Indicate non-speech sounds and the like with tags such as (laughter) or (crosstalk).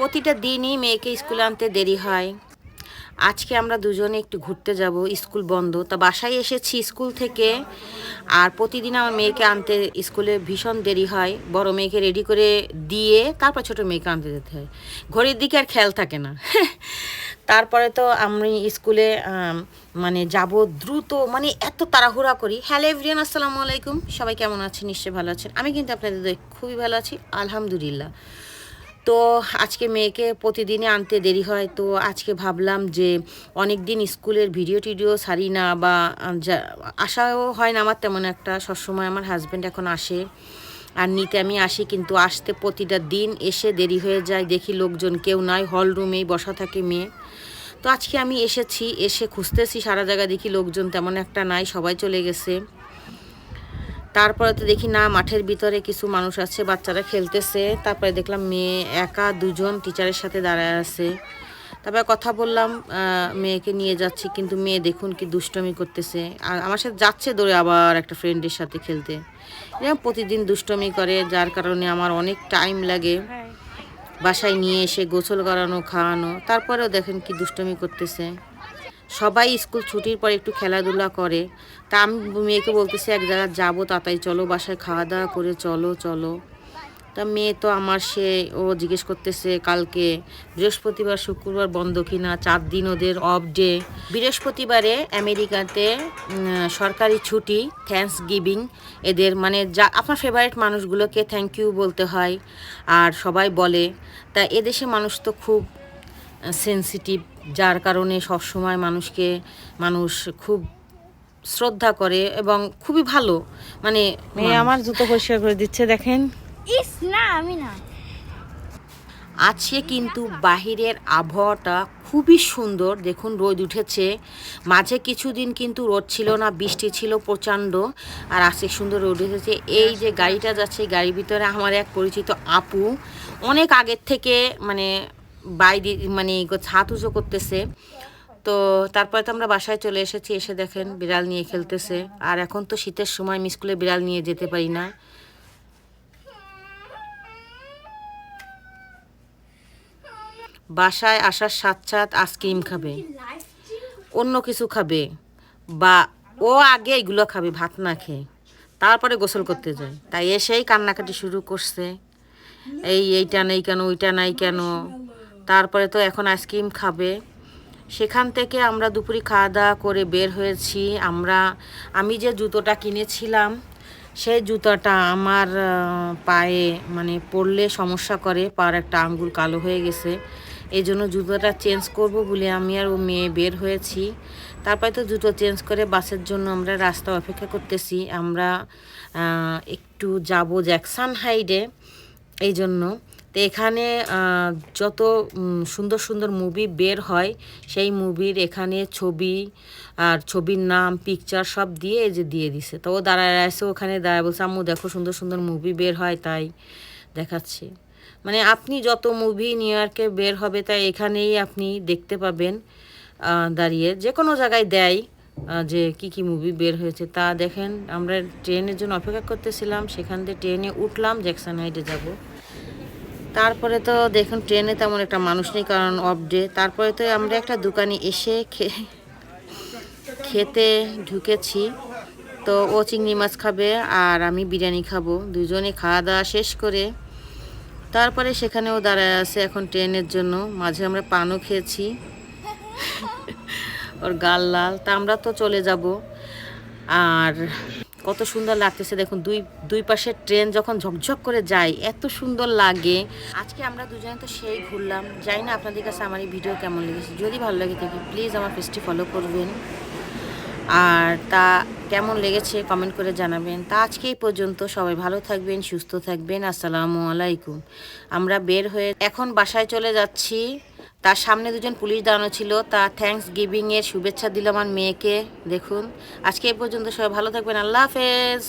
প্রতিটা দিনই মেয়েকে স্কুলে আনতে দেরি হয়। আজকে আমরা দুজনে একটু ঘুরতে যাব, স্কুল বন্ধ। তা বাসায় এসেছি স্কুল থেকে আর প্রতিদিন আমার মেয়েকে আনতে স্কুলে ভীষণ দেরি হয়। বড় মেয়েকে রেডি করে দিয়ে তারপর ছোট মেয়েকে আনতে যেতে হয়। ঘড়ির দিকে আর খেয়াল থাকে না। (laughs) তারপরে তো আমি স্কুলে মানে যাব দ্রুত মানে এত তাড়াহুড়া করি। হ্যালো এভরিয়ান আসসালামু আলাইকুম। সবাই কেমন আছেন? নিশ্চয়ই ভালো আছেন। আমি কিন্তু আপনাদের খুবই ভালো আছি। আলহামদুলিল্লাহ। তো আজকে মেয়েকে প্রতিদিনই আনতে দেরি হয়, তো আজকে ভাবলাম যে অনেক দিন স্কুলের ভিডিও টিডিও সারি না বা আসাও হয় না আমার তেমন একটা, সবসময় আমার হাজব্যান্ড এখন আসে। আর নিতে আমি আসি কিন্তু আসতে প্রতিটা দিন এসে দেরি হয়ে যায়, দেখি লোকজন কেউ নাই হল রুমেই বসা থাকে মেয়ে। তো আজকে আমি এসেছি, এসে খুঁজতেছি সারা জায়গা দেখি লোকজন তেমন একটা নাই, সবাই চলে গেছে। তারপরে তো দেখি, না, মাঠের ভিতরে কিছু মানুষ আছে, বাচ্চারা খেলতেছে। তারপরে দেখলাম মেয়ে একা দুজন টিচারের সাথে দাঁড়ায় আছে। তারপরে কথা বললাম মেয়েকে নিয়ে যাচ্ছি, কিন্তু মেয়ে দেখুন কি দুষ্টমি করতেছে। আর আমার সাথে যাচ্ছে দৌড়ে আবার একটা ফ্রেন্ডের সাথে খেলতে। এরকম প্রতিদিন দুষ্টমি করে, যার কারণে আমার অনেক টাইম লাগে। বাসায় নিয়ে এসে গোসল করানো, খাওয়ানো। তারপরেও দেখেন কি দুষ্টমি করতেছে। সবাই স্কুল ছুটির পর একটু খেলাধুলা করে। তা আমি মেয়েকে বলতেছি, এক জায়গায় যাব তাড়াতাড়ি, চলো বাসায় খাওয়া দাওয়া করে, চলো চলো। তা মেয়ে তো আমার সে, ও জিজ্ঞেস করতেছে, কালকে বৃহস্পতিবার, শুক্রবার বন্ধ কিনা? চার দিন ওদের অফ ডে বৃহস্পতিবারে আমেরিকাতে সরকারি ছুটি থ্যাঙ্কস গিভিং এদের মানে যা, আপনার ফেভারিট মানুষগুলোকে থ্যাংক ইউ বলতে হয়, আর সবাই বলে। তা এদেশে মানুষ তো খুব সেন্সিটিভ যার কারণে সবসময় মানুষকে মানুষ খুব শ্রদ্ধা করে এবং খুবই ভালো। মানে মেয়ে আমার জুতো পরিষ্কার করে দিচ্ছে দেখেন। ইস না আমি না। আজকে কিন্তু বাহিরের আবহাওয়াটা খুবই সুন্দর। দেখুন রোদ উঠেছে। মাঝে কিছুদিন কিন্তু রোদ ছিল না বৃষ্টি ছিল প্রচণ্ড আর আজকে সুন্দর রোদ উঠেছে। এই যে গাড়িটা যাচ্ছে গাড়ির ভিতরে আমার এক পরিচিত আপু অনেক আগের থেকে মানে বাইরে মানে ছাদ উঁচু করতেছে। তো তারপরে তো আমরা বাসায় চলে এসেছি, এসে দেখেন বিড়াল নিয়ে খেলতেছে। আর এখন তো শীতের সময় আমি স্কুলে বিড়াল নিয়ে যেতে পারি না। বাসায় আসার সাথ সাথ আইসক্রিম খাবে। অন্য কিছু খাবে। বা ও আগে এগুলো খাবে, ভাত না খেয়ে। তারপরে গোসল করতে যায়। তাই এসেই কান্নাকাটি শুরু করছে। এই, এইটা নেই কেন, ওইটা নাই কেন? তারপরে তো এখন আইসক্রিম খাবে। সেখান থেকে আমরা দুপুরে খাওয়া দাওয়া করে বের হয়েছি। আমরা, আমি যে জুতোটা কিনেছিলাম, সেই জুতোটা আমার পায়ে মানে পরলে সমস্যা করে, পার একটা আঙ্গুল কালো হয়ে গেছে। এই জন্য জুতোটা চেঞ্জ করব বলে আমি আর ও মেয়ে বের হয়েছি। তারপরে তো জুতো চেঞ্জ করে বাসের জন্য আমরা রাস্তা অপেক্ষা করতেছি। আমরা একটু যাব জ্যাকসান হাইডে এই জন্য তো এখানে যত সুন্দর সুন্দর মুভি বের হয়, সেই মুভির এখানে ছবি, আর ছবির নাম পিকচার সব দিয়ে এই যে দিয়ে দিছে। তো ও দাঁড়ায় আছে, ওখানে দাঁড়ায় বলছে, আম্মু, দেখো সুন্দর সুন্দর মুভি বের হয়, তাই দেখাচ্ছে। মানে আপনি যত মুভি নিউ ইয়র্কে বের হবে, তাই এখানেই আপনি দেখতে পাবেন দাঁড়িয়ে। যে কোনো জায়গায় দেয় যে কি কি মুভি বের হয়েছে। তা দেখেন, আমরা ট্রেনের জন্য অপেক্ষা করতেছিলাম, সেখান থেকে ট্রেনে উঠলাম, জ্যাকসন হাইডে যাব। তারপরে তো দেখুন, ট্রেনে তেমন একটা মানুষ নেই কারণ অফ ডে তারপরে তো আমরা একটা দোকানে এসে খেতে ঢুকেছি। তো ও চিংড়ি মাছ খাবে আর আমি বিরিয়ানি খাব। দুজনে খাওয়া দাওয়া শেষ করে তারপরে সেখানেও দাঁড়ায় আছে এখন ট্রেনের জন্য। মাঝে আমরা পানও খেয়েছি। ওর গাল লাল। তা আমরা তো চলে যাব। আর কত সুন্দর লাগতেছে। দেখুন, দুই দুই পাশের ট্রেন যখন ঝকঝক করে যায়, এত সুন্দর লাগে। আজকে আমরা দুজনে তো সেই ঘুরলাম। যাই না আপনাদের কাছে আমার এই ভিডিও কেমন লেগেছে। যদি ভালো লাগে থাকে প্লিজ আমার পেজটি ফলো করবেন। আর তা কেমন লেগেছে কমেন্ট করে জানাবেন। তা আজকে এই পর্যন্ত সবাই ভালো থাকবেন, সুস্থ থাকবেন। আসসালামু আলাইকুম। আমরা বের হয়ে এখন বাসায় চলে যাচ্ছি। তার সামনে দুজন পুলিশ দাঁড়ানো ছিল। তা থ্যাংকস গিভিংয়ের শুভেচ্ছা দিল আমার মেয়েকে। দেখুন, আজকে এই পর্যন্ত সবাই ভালো থাকবেন। আল্লাহ হাফেজ।